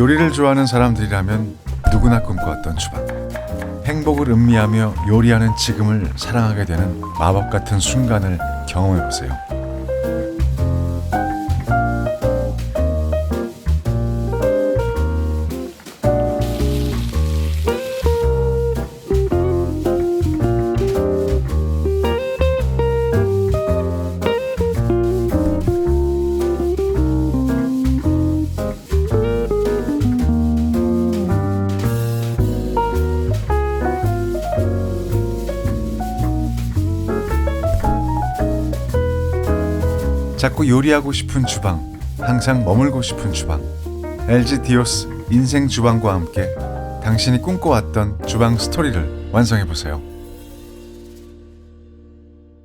요리를 좋아하는 사람들이라면 누구나 꿈꿔왔던 주방. 행복을 음미하며 요리하는 지금을 사랑하게 되는 마법 같은 순간을 경험해 보세요. 자꾸 요리하고 싶은 주방, 항상 머물고 싶은 주방. LG 디오스 인생 주방과 함께 당신이 꿈꿔왔던 주방 스토리를 완성해 보세요.